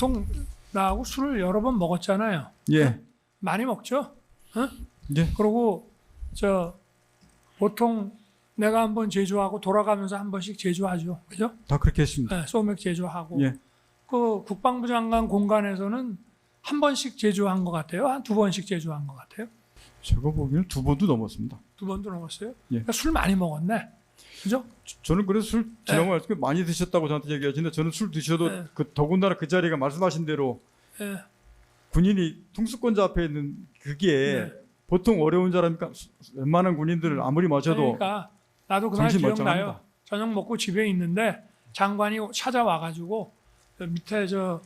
보통 나하고 술을 여러 번 먹었잖아요. 예. 많이 먹죠. 예. 그리고 저 보통 내가 한번 제조하고 돌아가면서 한 번씩 제조하죠. 그죠? 다 그렇게 했습니다. 네, 소맥 제조하고 예. 그 국방부 장관 공간에서는 한 번씩 제조한 것 같아요. 한 두 번씩 제조한 것 같아요. 제가 보기에는 두 번도 넘었습니다. 두 번도 넘었어요. 예. 그러니까 술 많이 먹었네. 그죠? 저는 그래서 술 네. 지난번 에 많이 드셨다고 저한테 얘기하시는데 저는 술 드셔도 네. 그 더군다나 그 자리가 말씀하신 대로 예. 군인이 통수권자 앞에 있는 그게 네. 보통 어려운 자라니까 수- 웬만한 군인들 아무리 마셔도 그러니까 나도 그날 정신 기억나요. 멀쩡합니다. 저녁 먹고 집에 있는데 장관이 찾아와가지고 저 밑에 저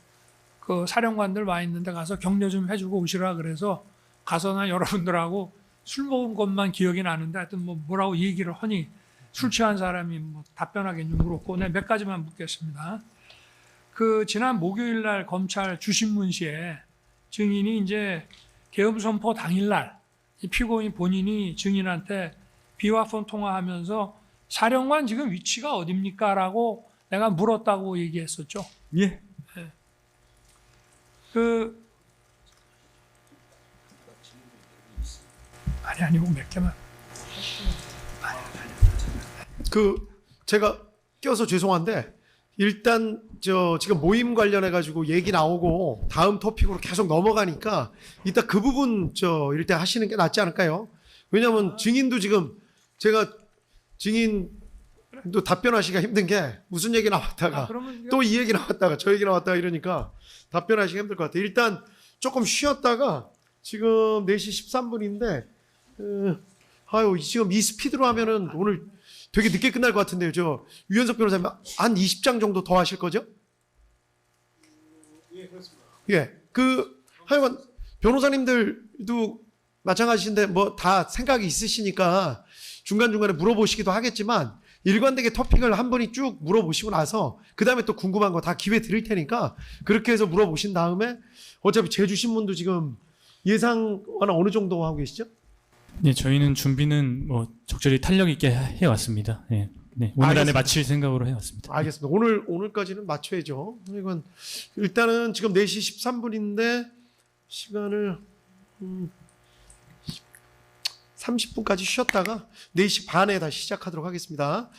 그 사령관들 와 있는데 가서 격려 좀 해주고 오시라 그래서 가서 난 여러분들하고 술 먹은 것만 기억이 나는데 하여튼 뭐 뭐라고 얘기를 하니 술 취한 사람이 뭐 답변하기는 좀 그렇고 네, 몇 가지만 묻겠습니다. 그 지난 목요일 날 검찰 주신문 시에 증인이 이제 계엄 선포 당일날 이 피고인 본인이 증인한테 비화폰 통화하면서 사령관 지금 위치가 어딥니까라고 내가 물었다고 얘기했었죠. 예. 그 아니 아니고 몇 개만 그 제가 껴서 죄송한데 일단 저 지금 모임 관련해 가지고 얘기 나오고 다음 토픽으로 계속 넘어가니까 이따 그 부분 저 일단 하시는 게 낫지 않을까요? 왜냐하면 증인도 지금 제가 증인도 답변하시기가 힘든 게 무슨 얘기 아, 나왔다가 그러면 또이 얘기 나왔다가 저 얘기 나왔다가 이러니까 답변하시기 힘들 것 같아요. 일단 조금 쉬었다가 지금 4시 13분인데 어, 아유 지금 이 스피드로 하면은 오늘 되게 늦게 끝날 것 같은데요. 저 유현석 변호사님 한 20장 정도 더 하실 거죠? 예, 그렇습니다. 예. 그 하여간 변호사님들도 마찬가지인데 뭐 다 생각이 있으시니까 중간중간에 물어보시기도 하겠지만 일관되게 토픽을 한 번이 쭉 물어보시고 나서 그 다음에 또 궁금한 거 다 기회 드릴 테니까 그렇게 해서 물어보신 다음에 어차피 제주 신문도 지금 예상 어느 정도 하고 계시죠? 네, 저희는 준비는 뭐 적절히 탄력 있게 해 왔습니다. 네, 네, 오늘 안에 알겠습니다. 마칠 생각으로 해 왔습니다. 알겠습니다. 오늘 오늘까지는 맞춰야죠. 이건 일단은 지금 4시 13분인데 시간을 음, 30분까지 쉬었다가 4시 반에 다시 시작하도록 하겠습니다.